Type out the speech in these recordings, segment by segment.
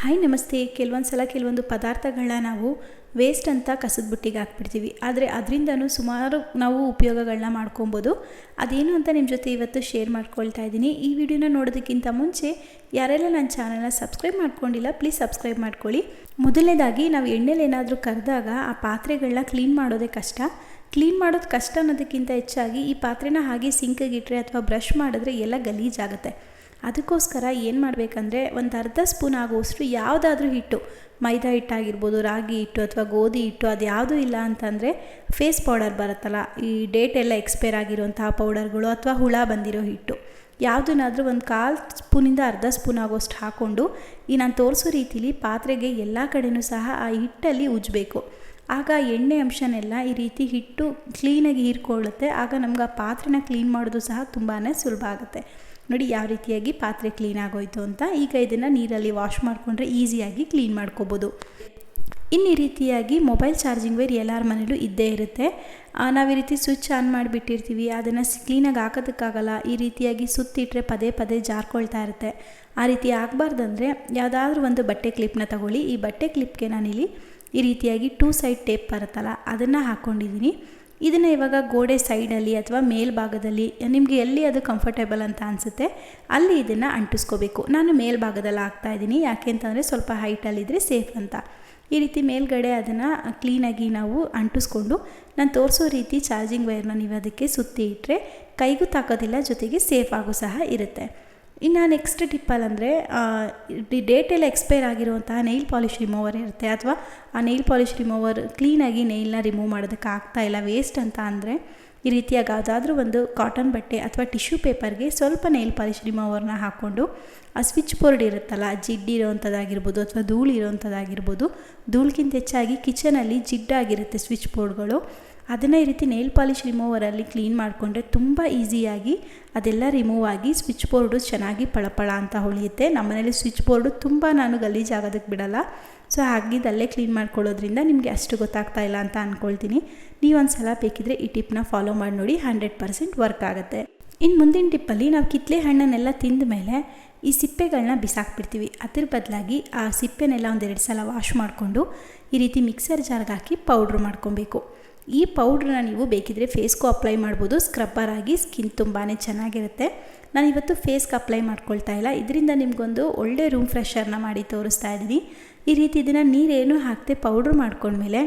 Hi ನಮಸ್ತೆ. ಕೆಲವೊಂದು ಸಲ ಕೆಲವೊಂದು ಪದಾರ್ಥಗಳನ್ನ ನಾವು ವೇಸ್ಟ್ ಅಂತ ಕಸದ ಬುಟ್ಟಿಗೆ ಹಾಕ್ಬಿಡ್ತೀವಿ. ಆದರೆ ಅದರಿಂದನೂ ಸುಮಾರು ನಾವು ಉಪಯೋಗಗಳನ್ನ ಮಾಡ್ಕೊಬೋದು. ಅದೇನು ಅಂತ ನಿಮ್ಮ ಜೊತೆ ಇವತ್ತು ಶೇರ್ ಮಾಡ್ಕೊಳ್ತಾ ಇದ್ದೀನಿ. ಈ ವಿಡಿಯೋನ ನೋಡೋದಕ್ಕಿಂತ ಮುಂಚೆ ಯಾರೆಲ್ಲ ನನ್ನ ಚಾನಲ್ನ ಸಬ್ಸ್ಕ್ರೈಬ್ ಮಾಡ್ಕೊಂಡಿಲ್ಲ ಪ್ಲೀಸ್ ಸಬ್ಸ್ಕ್ರೈಬ್ ಮಾಡ್ಕೊಳ್ಳಿ. ಮೊದಲನೇದಾಗಿ ನಾವು ಎಣ್ಣೆಲಿ ಏನಾದರೂ ಕರೆದಾಗ ಆ ಪಾತ್ರೆಗಳನ್ನ ಕ್ಲೀನ್ ಮಾಡೋದೇ ಕಷ್ಟ. ಕ್ಲೀನ್ ಮಾಡೋದು ಕಷ್ಟ ಅನ್ನೋದಕ್ಕಿಂತ ಹೆಚ್ಚಾಗಿ ಈ ಪಾತ್ರೆನ ಹಾಗೆ ಸಿಂಕಿಗಿಟ್ರೆ ಅಥವಾ ಬ್ರಷ್ ಮಾಡಿದ್ರೆ ಎಲ್ಲ ಗಲೀಜಾಗುತ್ತೆ. ಅದಕ್ಕೋಸ್ಕರ ಏನು ಮಾಡಬೇಕಂದ್ರೆ ಒಂದು ಅರ್ಧ ಸ್ಪೂನ್ ಆಗುವಷ್ಟು ಯಾವುದಾದ್ರೂ ಹಿಟ್ಟು, ಮೈದಾ ಹಿಟ್ಟಾಗಿರ್ಬೋದು, ರಾಗಿ ಹಿಟ್ಟು ಅಥವಾ ಗೋಧಿ ಹಿಟ್ಟು ಅದು ಯಾವುದೂ ಇಲ್ಲ ಅಂತಂದರೆ ಫೇಸ್ ಪೌಡರ್ ಬರುತ್ತಲ್ಲ, ಈ ಡೇಟ್ ಎಲ್ಲ ಎಕ್ಸ್ಪೈರ್ ಆಗಿರುವಂತಹ ಪೌಡರ್ಗಳು ಅಥವಾ ಹುಳ ಬಂದಿರೋ ಹಿಟ್ಟು, ಯಾವುದನ್ನಾದರೂ ಒಂದು ಕಾಲು ಸ್ಪೂನಿಂದ ಅರ್ಧ ಸ್ಪೂನ್ ಆಗೋಷ್ಟು ಹಾಕ್ಕೊಂಡು ಈ ನಾನು ತೋರಿಸೋ ರೀತಿಲಿ ಪಾತ್ರೆಗೆ ಎಲ್ಲ ಕಡೆಯೂ ಸಹ ಆ ಹಿಟ್ಟಲ್ಲಿ ಉಜ್ಜಬೇಕು ಆಗ ಎಣ್ಣೆ ಅಂಶನೆಲ್ಲ ಈ ರೀತಿ ಹಿಟ್ಟು ಕ್ಲೀನಾಗಿ ಹೀರ್ಕೊಳ್ಳುತ್ತೆ, ಆಗ ನಮ್ಗೆ ಆ ಪಾತ್ರೆನ ಕ್ಲೀನ್ ಮಾಡೋದು ಸಹ ತುಂಬಾ ಸುಲಭ ಆಗುತ್ತೆ. ನೋಡಿ ಯಾವ ರೀತಿಯಾಗಿ ಪಾತ್ರೆ ಕ್ಲೀನ್ ಆಗೋಯ್ತು ಅಂತ. ಈಗ ಇದನ್ನು ನೀರಲ್ಲಿ ವಾಶ್ ಮಾಡಿಕೊಂಡ್ರೆ ಈಸಿಯಾಗಿ ಕ್ಲೀನ್ ಮಾಡ್ಕೋಬೋದು. ಇನ್ನು ಈ ರೀತಿಯಾಗಿ ಮೊಬೈಲ್ ಚಾರ್ಜಿಂಗ್ ವೈರ್ ಎಲ್ಲರ ಮನೇಲೂ ಇದ್ದೇ ಇರುತ್ತೆ. ನಾವು ಈ ರೀತಿ ಸ್ವಿಚ್ ಆನ್ ಮಾಡಿಬಿಟ್ಟಿರ್ತೀವಿ. ಅದನ್ನು ಕ್ಲೀನಾಗಿ ಹಾಕೋದಕ್ಕಾಗಲ್ಲ. ಈ ರೀತಿಯಾಗಿ ಸುತ್ತಿಟ್ಟರೆ ಪದೇ ಪದೇ ಜಾರ್ಕೊಳ್ತಾ ಇರುತ್ತೆ. ಆ ರೀತಿ ಆಗಬಾರ್ದಂದ್ರೆ ಯಾವುದಾದ್ರೂ ಒಂದು ಬಟ್ಟೆ ಕ್ಲಿಪ್ನ ತಗೊಳ್ಳಿ. ಈ ಬಟ್ಟೆ ಕ್ಲಿಪ್ಗೆ ನಾನಿಲ್ಲಿ ಈ ರೀತಿಯಾಗಿ ಟೂ ಸೈಡ್ ಟೇಪ್ ಬರುತ್ತಲ್ಲ, ಅದನ್ನು ಹಾಕ್ಕೊಂಡಿದ್ದೀನಿ ಇದನ್ನು ಇವಾಗ ಗೋಡೆ ಸೈಡಲ್ಲಿ ಅಥವಾ ಮೇಲ್ಭಾಗದಲ್ಲಿ, ನಿಮಗೆ ಎಲ್ಲಿ ಅದು ಕಂಫರ್ಟೇಬಲ್ ಅಂತ ಅನಿಸುತ್ತೆ, ಅಲ್ಲಿ ಇದನ್ನು ಅಂಟಿಸ್ಕೋಬೇಕು. ನಾನು ಮೇಲ್ಭಾಗದಲ್ಲಿ ಹಾಕ್ತಾ ಇದ್ದೀನಿ. ಯಾಕೆ ಅಂತಂದರೆ ಸ್ವಲ್ಪ ಹೈಟಲ್ಲಿದ್ದರೆ ಸೇಫ್ ಅಂತ. ಈ ರೀತಿ ಮೇಲ್ಗಡೆ ಅದನ್ನು ಕ್ಲೀನಾಗಿ ನಾವು ಅಂಟಿಸ್ಕೊಂಡು, ನಾನು ತೋರಿಸೋ ರೀತಿ ಚಾರ್ಜಿಂಗ್ ವೈರ್ನ ನೀವು ಅದಕ್ಕೆ ಸುತ್ತಿ ಇಟ್ಟರೆ ಕೈಗೂ ತಾಕೋದಿಲ್ಲ ಜೊತೆಗೆ ಸೇಫ್ ಆಗೋ ಸಹ ಇರುತ್ತೆ. ಇನ್ನು ನೆಕ್ಸ್ಟ್ ಟಿಪ್ಪಲ್ಲಂದರೆ ಡೇಟೆಲ್ಲ ಎಕ್ಸ್ಪೈರ್ ಆಗಿರುವಂತಹ ನೈಲ್ ಪಾಲಿಶ್ ರಿಮೂವರ್ ಇರುತ್ತೆ. ಅಥವಾ ಆ ನೈಲ್ ಪಾಲಿಶ್ ರಿಮೂವರ್ ಕ್ಲೀನಾಗಿ ನೈಲ್ನ ರಿಮೂವ್ ಮಾಡೋದಕ್ಕೆ ಆಗ್ತಾ ಇಲ್ಲ ವೇಸ್ಟ್ ಅಂತ ಅಂದರೆ, ಈ ರೀತಿಯಾಗಿ ಯಾವುದಾದ್ರೂ ಒಂದು ಕಾಟನ್ ಬಟ್ಟೆ ಅಥವಾ ಟಿಶ್ಯೂ ಪೇಪರ್ಗೆ ಸ್ವಲ್ಪ ನೈಲ್ ಪಾಲಿಷ್ ರಿಮೂವರ್ನ ಹಾಕ್ಕೊಂಡು, ಆ ಸ್ವಿಚ್ ಬೋರ್ಡ್ ಇರುತ್ತಲ್ಲ, ಜಿಡ್ಡಿ ಇರೋವಂಥದ್ದಾಗಿರ್ಬೋದು ಅಥವಾ ಧೂಳು ಇರೋವಂಥದ್ದಾಗಿರ್ಬೋದು ಧೂಳಿಗಿಂತ ಹೆಚ್ಚಾಗಿ ಕಿಚನಲ್ಲಿ ಜಿಡ್ಡಾಗಿರುತ್ತೆ ಸ್ವಿಚ್ ಬೋರ್ಡ್ಗಳು ಅದನ್ನು ಈ ರೀತಿ ನೈಲ್ ಪಾಲಿಷ್ ರಿಮೂವರಲ್ಲಿ ಕ್ಲೀನ್ ಮಾಡಿಕೊಂಡ್ರೆ ತುಂಬ ಈಸಿಯಾಗಿ ಅದೆಲ್ಲ ರಿಮೂವ್ ಆಗಿ ಸ್ವಿಚ್ ಬೋರ್ಡು ಚೆನ್ನಾಗಿ ಪಳಪಳ ಅಂತ ಹೊಳೆಯುತ್ತೆ. ನಮ್ಮನೇಲಿ ಸ್ವಿಚ್ ಬೋರ್ಡು ತುಂಬ ನಾನು ಗಲೀಜಾಗೋದಕ್ಕೆ ಬಿಡಲ್ಲ. ಸೊ ಹಾಗಿದ್ದಲ್ಲೇ ಕ್ಲೀನ್ ಮಾಡ್ಕೊಳ್ಳೋದ್ರಿಂದ ನಿಮಗೆ ಅಷ್ಟು ಗೊತ್ತಾಗ್ತಾ ಇಲ್ಲ ಅಂತ ಅಂದ್ಕೊಳ್ತೀನಿ ನೀವು ಒಂದು ಸಲ ಬೇಕಿದ್ರೆ ಈ ಟಿಪ್ನ ಫಾಲೋ ಮಾಡಿ ನೋಡಿ ಹಂಡ್ರೆಡ್ ಪರ್ಸೆಂಟ್ ವರ್ಕ್ ಆಗುತ್ತೆ. ಇನ್ನು ಮುಂದಿನ ಟಿಪ್ಪಲ್ಲಿ ನಾವು ಕಿತ್ತಲೆ ಹಣ್ಣನ್ನೆಲ್ಲ ತಿಂದ ಮೇಲೆ ಈ ಸಿಪ್ಪೆಗಳನ್ನ ಬಿಸಾಕ್ಬಿಡ್ತೀವಿ. ಅದ್ರ ಬದಲಾಗಿ ಆ ಸಿಪ್ಪೆನೆಲ್ಲ ಒಂದೆರಡು ಸಲ ವಾಶ್ ಮಾಡಿಕೊಂಡು ಈ ರೀತಿ ಮಿಕ್ಸರ್ ಜಾರ್ಗೆ ಹಾಕಿ ಪೌಡ್ರ್ ಮಾಡ್ಕೊಬೇಕು. ಈ ಪೌಡ್ರನ್ನ ನೀವು ಬೇಕಿದ್ರೆ ಫೇಸ್ಗೂ ಅಪ್ಲೈ ಮಾಡ್ಬೋದು. ಸ್ಕ್ರಬ್ಬರ್ ಆಗಿ ಸ್ಕಿನ್ ತುಂಬಾ ಚೆನ್ನಾಗಿರುತ್ತೆ. ನಾನು ಇವತ್ತು ಫೇಸ್ಗೆ ಅಪ್ಲೈ ಮಾಡ್ಕೊಳ್ತಾ ಇಲ್ಲ. ಇದರಿಂದ ನಿಮಗೊಂದು ಒಳ್ಳೆ ರೂಮ್ ಫ್ರೆಶರ್ನ ಮಾಡಿ ತೋರಿಸ್ತಾ ಇದ್ದೀನಿ. ಈ ರೀತಿ ಇದನ್ನು ನೀರೇನು ಹಾಕದೆ ಪೌಡ್ರ್ ಮಾಡ್ಕೊಂಡ್ಮೇಲೆ,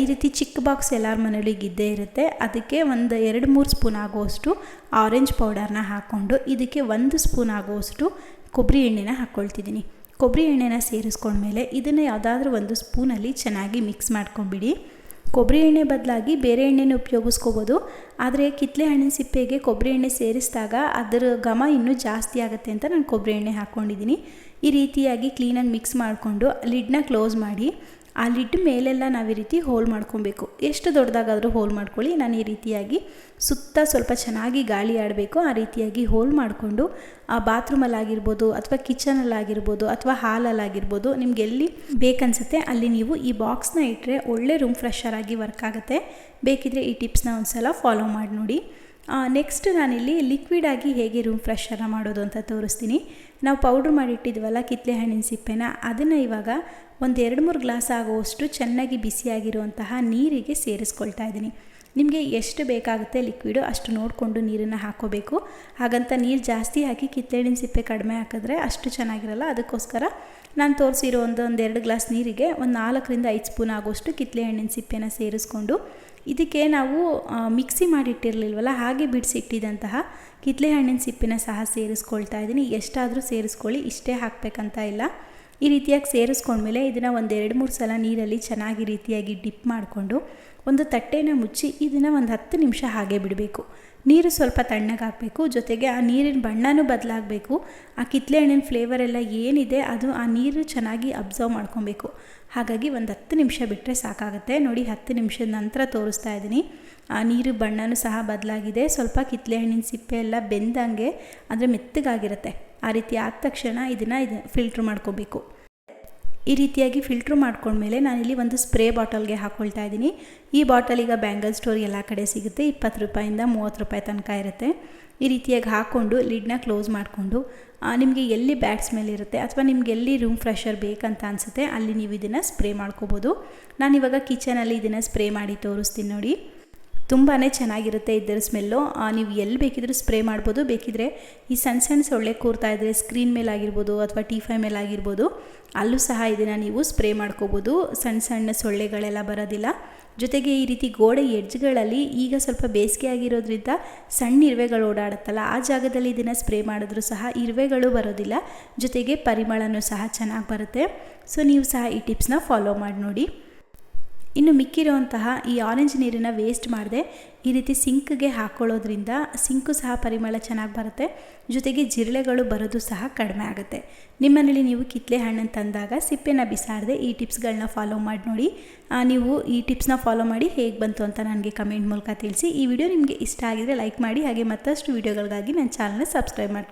ಈ ರೀತಿ ಚಿಕ್ಕ ಬಾಕ್ಸ್ ಎಲ್ಲರ ಮನೇಲಿ ಇದ್ದೇ ಇರುತ್ತೆ. ಅದಕ್ಕೆ ಒಂದು ಎರಡು ಮೂರು ಸ್ಪೂನ್ ಆಗುವಷ್ಟು ಆರೆಂಜ್ ಪೌಡರ್ನ ಹಾಕ್ಕೊಂಡು, ಇದಕ್ಕೆ ಒಂದು ಸ್ಪೂನ್ ಆಗುವಷ್ಟು ಕೊಬ್ಬರಿ ಎಣ್ಣೆನ ಹಾಕ್ಕೊಳ್ತಿದ್ದೀನಿ ಕೊಬ್ಬರಿ ಎಣ್ಣೆನ ಸೇರಿಸ್ಕೊಂಡ್ಮೇಲೆ ಇದನ್ನು ಯಾವುದಾದ್ರೂ ಒಂದು ಸ್ಪೂನಲ್ಲಿ ಚೆನ್ನಾಗಿ ಮಿಕ್ಸ್ ಮಾಡ್ಕೊಂಬಿಡಿ ಕೊಬ್ಬರಿ ಎಣ್ಣೆ ಬದಲಾಗಿ ಬೇರೆ ಎಣ್ಣೆನ ಉಪಯೋಗಿಸ್ಕೋಬೋದು. ಆದರೆ ಕಿತ್ತಲೆ ಹಣ್ಣಿನ ಸಿಪ್ಪೆಗೆ ಕೊಬ್ಬರಿ ಎಣ್ಣೆ ಸೇರಿಸಿದಾಗ ಅದರ ಘಮ ಇನ್ನೂ ಜಾಸ್ತಿ ಆಗುತ್ತೆ ಅಂತ ನಾನು ಕೊಬ್ಬರಿ ಎಣ್ಣೆ ಹಾಕ್ಕೊಂಡಿದ್ದೀನಿ ಈ ರೀತಿಯಾಗಿ ಕ್ಲೀನಾಗಿ ಮಿಕ್ಸ್ ಮಾಡಿಕೊಂಡು ಲಿಡ್ನ ಕ್ಲೋಸ್ ಮಾಡಿ. ಆ ಲಿಡ್ ಮೇಲೆಲ್ಲ ನಾವು ಈ ರೀತಿ ಹೋಲ್ ಮಾಡ್ಕೊಬೇಕು. ಎಷ್ಟು ದೊಡ್ಡದಾಗಾದರೂ ಹೋಲ್ ಮಾಡ್ಕೊಳ್ಳಿ. ನಾನು ಈ ರೀತಿಯಾಗಿ ಸುತ್ತ ಸ್ವಲ್ಪ ಚೆನ್ನಾಗಿ ಗಾಳಿ ಆಡಬೇಕು. ಆ ರೀತಿಯಾಗಿ ಹೋಲ್ ಮಾಡಿಕೊಂಡು ಆ ಬಾತ್ರೂಮಲ್ಲಾಗಿರ್ಬೋದು ಅಥವಾ ಕಿಚನಲ್ಲಾಗಿರ್ಬೋದು ಅಥವಾ ಹಾಲಲ್ಲಾಗಿರ್ಬೋದು ನಿಮ್ಗೆ ಎಲ್ಲಿ ಬೇಕನ್ಸುತ್ತೆ ಅಲ್ಲಿ ನೀವು ಈ ಬಾಕ್ಸ್ನ ಇಟ್ಟರೆ ಒಳ್ಳೆ ರೂಮ್ ಫ್ರೆಶರ್ ಆಗಿ ವರ್ಕ್ ಆಗುತ್ತೆ. ಬೇಕಿದ್ರೆ ಈ ಟಿಪ್ಸ್ನ ಒಂದು ಸಲ ಫಾಲೋ ಮಾಡಿ ನೋಡಿ. ನೆಕ್ಸ್ಟ್ ನಾನಿಲ್ಲಿ ಲಿಕ್ವಿಡ್ ಆಗಿ ಹೇಗೆ ರೂಮ್ ಫ್ರೆಶರ್ನ ಮಾಡೋದು ಅಂತ ತೋರಿಸ್ತೀನಿ. ನಾವು ಪೌಡ್ರ್ ಮಾಡಿಟ್ಟಿದ್ವಲ್ಲ ಕಿತ್ತಲೆ ಹಣ್ಣಿನ ಸಿಪ್ಪೆನ, ಅದನ್ನು ಇವಾಗ ಒಂದು ಎರಡು ಮೂರು ಗ್ಲಾಸ್ ಆಗುವಷ್ಟು ಚೆನ್ನಾಗಿ ಬಿಸಿಯಾಗಿರುವಂತಹ ನೀರಿಗೆ ಸೇರಿಸ್ಕೊಳ್ತಾ ಇದ್ದೀನಿ. ನಿಮಗೆ ಎಷ್ಟು ಬೇಕಾಗುತ್ತೆ ಲಿಕ್ವಿಡು ಅಷ್ಟು ನೋಡಿಕೊಂಡು ನೀರನ್ನು ಹಾಕೋಬೇಕು. ಹಾಗಂತ ನೀರು ಜಾಸ್ತಿ ಹಾಕಿ ಕಿತ್ತಳೆಹಣ್ಣಿನ ಸಿಪ್ಪೆ ಕಡಿಮೆ ಹಾಕಿದ್ರೆ ಅಷ್ಟು ಚೆನ್ನಾಗಿರಲ್ಲ, ಅದಕ್ಕೋಸ್ಕರ ನಾನು ತೋರಿಸಿರೋ ಒಂದು ಒಂದು ಎರಡು ಗ್ಲಾಸ್ ನೀರಿಗೆ ಒಂದು ನಾಲ್ಕರಿಂದ ಐದು ಸ್ಪೂನ್ ಆಗೋಷ್ಟು ಕಿತ್ತಳೆ ಹಣ್ಣಿನ ಸಿಪ್ಪೆನ ಸೇರಿಸ್ಕೊಂಡು ಇದಕ್ಕೆ ನಾವು ಮಿಕ್ಸಿ ಮಾಡಿಟ್ಟಿರಲಿಲ್ವಲ್ಲ, ಹಾಗೆ ಬಿಡಿಸಿಟ್ಟಿದ್ದಂತಹ ಕಿತ್ಲೆ ಹಣ್ಣಿನ ಸಿಪ್ಪಿನ ಸಹ ಸೇರಿಸ್ಕೊಳ್ತಾ ಇದ್ದೀನಿ. ಎಷ್ಟಾದರೂ ಸೇರಿಸ್ಕೊಳ್ಳಿ, ಇಷ್ಟೇ ಹಾಕಬೇಕಂತ ಇಲ್ಲ. ಈ ರೀತಿಯಾಗಿ ಸೇರಿಸ್ಕೊಂಡ್ಮೇಲೆ ಇದನ್ನು ಒಂದು ಎರಡು ಮೂರು ಸಲ ನೀರಲ್ಲಿ ಚೆನ್ನಾಗಿ ರೀತಿಯಾಗಿ ಡಿಪ್ ಮಾಡಿಕೊಂಡು ಒಂದು ತಟ್ಟೆನ ಮುಚ್ಚಿ ಇದನ್ನು ಒಂದು ಹತ್ತು ನಿಮಿಷ ಹಾಗೆ ಬಿಡಬೇಕು. ನೀರು ಸ್ವಲ್ಪ ತಣ್ಣಗಾಗಬೇಕು ಜೊತೆಗೆ ಆ ನೀರಿನ ಬಣ್ಣನೂ ಬದಲಾಗಬೇಕು. ಆ ಕಿತ್ತಲೆ ಹಣ್ಣಿನ ಫ್ಲೇವರ್ ಎಲ್ಲ ಏನಿದೆ ಅದು ಆ ನೀರು ಚೆನ್ನಾಗಿ ಅಬ್ಸರ್ವ್ ಮಾಡ್ಕೊಬೇಕು. ಹಾಗಾಗಿ ಒಂದು ಹತ್ತು ನಿಮಿಷ ಬಿಟ್ಟರೆ ಸಾಕಾಗುತ್ತೆ. ನೋಡಿ ಹತ್ತು ನಿಮಿಷದ ನಂತರ ತೋರಿಸ್ತಾ ಇದ್ದೀನಿ. ಆ ನೀರು ಬಣ್ಣನೂ ಸಹ ಬದಲಾಗಿದೆ. ಸ್ವಲ್ಪ ಕಿತ್ತಲೆ ಹಣ್ಣಿನ ಸಿಪ್ಪೆ ಎಲ್ಲ ಬೆಂದಂಗೆ ಅಂದರೆ ಮೆತ್ತಗಾಗಿರುತ್ತೆ. ಆ ರೀತಿ ಆದ ತಕ್ಷಣ ಇದನ್ನು ಇದು ಫಿಲ್ಟ್ರ್ ಮಾಡ್ಕೋಬೇಕು. ಈ ರೀತಿಯಾಗಿ ಫಿಲ್ಟ್ರ್ ಮಾಡ್ಕೊಂಡ್ಮೇಲೆ ನಾನಿಲ್ಲಿ ಒಂದು ಸ್ಪ್ರೇ ಬಾಟಲ್ಗೆ ಹಾಕ್ಕೊಳ್ತಾ ಇದ್ದೀನಿ. ಈ ಬಾಟಲ್ ಈಗ ಬ್ಯಾಂಗಲ್ ಸ್ಟೋರ್ ಎಲ್ಲ ಕಡೆ ಸಿಗುತ್ತೆ. ಇಪ್ಪತ್ತು ರೂಪಾಯಿಂದ ಮೂವತ್ತು ರೂಪಾಯಿ ತನಕ ಇರುತ್ತೆ. ಈ ರೀತಿಯಾಗಿ ಹಾಕ್ಕೊಂಡು ಲಿಡ್ನ ಕ್ಲೋಸ್ ಮಾಡಿಕೊಂಡು ನಿಮಗೆ ಎಲ್ಲಿ ಬ್ಯಾಡ್ ಸ್ಮೆಲ್ ಇರುತ್ತೆ ಅಥವಾ ನಿಮ್ಗೆ ಎಲ್ಲಿ ರೂಮ್ ಫ್ರೆಶರ್ ಬೇಕಂತ ಅನಿಸುತ್ತೆ ಅಲ್ಲಿ ನೀವು ಇದನ್ನು ಸ್ಪ್ರೇ ಮಾಡ್ಕೋಬೋದು. ನಾನಿವಾಗ ಕಿಚನಲ್ಲಿ ಇದನ್ನು ಸ್ಪ್ರೇ ಮಾಡಿ ತೋರಿಸ್ತೀನಿ ನೋಡಿ. ತುಂಬಾ ಚೆನ್ನಾಗಿರುತ್ತೆ ಇದರ ಸ್ಮೆಲ್ಲು. ನೀವು ಎಲ್ಲಿ ಬೇಕಿದ್ರೂ ಸ್ಪ್ರೇ ಮಾಡ್ಬೋದು. ಬೇಕಿದ್ರೆ ಈ ಸಣ್ಣ ಸಣ್ಣ ಸೊಳ್ಳೆ ಕೂರ್ತಾ ಇದ್ದರೆ ಸ್ಕ್ರೀನ್ ಮೇಲೆ ಆಗಿರ್ಬೋದು ಅಥವಾ ಟೀಫೈ ಮೇಲೆ ಆಗಿರ್ಬೋದು, ಅಲ್ಲೂ ಸಹ ಇದನ್ನು ನೀವು ಸ್ಪ್ರೇ ಮಾಡ್ಕೋಬೋದು. ಸಣ್ಣ ಸಣ್ಣ ಸೊಳ್ಳೆಗಳೆಲ್ಲ ಬರೋದಿಲ್ಲ. ಜೊತೆಗೆ ಈ ರೀತಿ ಗೋಡೆ ಎಡ್ಜ್ಗಳಲ್ಲಿ ಈಗ ಸ್ವಲ್ಪ ಬೇಸಿಗೆ ಆಗಿರೋದ್ರಿಂದ ಸಣ್ಣ ಇರುವೆಗಳು ಓಡಾಡುತ್ತಲ್ಲ, ಆ ಜಾಗದಲ್ಲಿ ಇದನ್ನು ಸ್ಪ್ರೇ ಮಾಡಿದ್ರೂ ಸಹ ಇರುವೆಗಳು ಬರೋದಿಲ್ಲ. ಜೊತೆಗೆ ಪರಿಮಳನೂ ಸಹ ಚೆನ್ನಾಗಿ ಬರುತ್ತೆ. ಸೊ, ನೀವು ಸಹ ಈ ಟಿಪ್ಸ್ನ ಫಾಲೋ ಮಾಡಿ ನೋಡಿ. ಇನ್ನು ಮಿಕ್ಕಿರುವಂತಹ ಈ ಆರೆಂಜ್ ನೀರನ್ನು ವೇಸ್ಟ್ ಮಾಡದೆ ಈ ರೀತಿ ಸಿಂಕ್ಗೆ ಹಾಕ್ಕೊಳ್ಳೋದ್ರಿಂದ ಸಿಂಕು ಸಹ ಪರಿಮಳ ಚೆನ್ನಾಗಿ ಬರುತ್ತೆ. ಜೊತೆಗೆ ಜಿರಳೆಗಳು ಬರೋದು ಸಹ ಕಡಿಮೆ ಆಗುತ್ತೆ. ನಿಮ್ಮನೇಲಿ ನೀವು ಕಿತ್ಲೆ ಹಣ್ಣನ್ನು ತಂದಾಗ ಸಿಪ್ಪೆನ ಬಿಸಾಡದೆ ಈ ಟಿಪ್ಸ್ಗಳನ್ನ ಫಾಲೋ ಮಾಡಿ ನೋಡಿ. ನೀವು ಈ ಟಿಪ್ಸ್ನ ಫಾಲೋ ಮಾಡಿ ಹೇಗೆ ಬಂತು ಅಂತ ನನಗೆ ಕಮೆಂಟ್ ಮೂಲಕ ತಿಳಿಸಿ. ಈ ವಿಡಿಯೋ ನಿಮಗೆ ಇಷ್ಟ ಆಗಿದರೆ ಲೈಕ್ ಮಾಡಿ, ಹಾಗೆ ಮತ್ತಷ್ಟು ವಿಡಿಯೋಗಳಿಗಾಗಿ ನನ್ನ ಚಾನಲ್ನ ಸಬ್ಸ್ಕ್ರೈಬ್ ಮಾಡಿ